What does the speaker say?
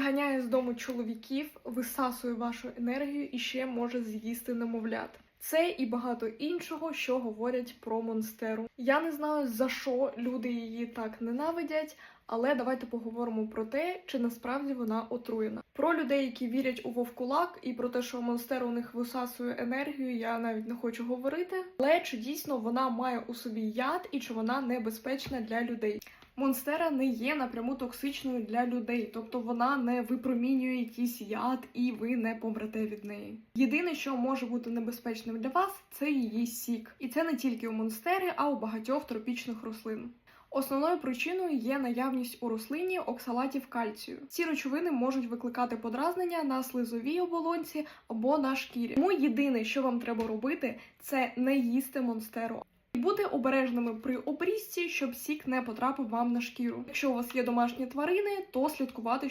виганяє з дому чоловіків, висасує вашу енергію і ще може з'їсти немовлят. Це і багато іншого, що говорять про монстеру. Я не знаю за що люди її так ненавидять, але давайте поговоримо про те, чи насправді вона отруєна. Про людей, які вірять у вовкулак, і про те, що монстер у них висасує енергію, я навіть не хочу говорити. Але чи дійсно вона має у собі яд і чи вона небезпечна для людей? Монстера не є напряму токсичною для людей, тобто вона не випромінює якийсь яд і ви не помрете від неї. Єдине, що може бути небезпечним для вас, це її сік, і це не тільки у монстери, а у багатьох тропічних рослин. Основною причиною є наявність у рослині оксалатів кальцію. Ці речовини можуть викликати подразнення на слизовій оболонці або на шкірі. Тому єдине, що вам треба робити, це не їсти монстеру. І бути обережними при обрізці, щоб сік не потрапив вам на шкіру. Якщо у вас є домашні тварини, то слідкувати,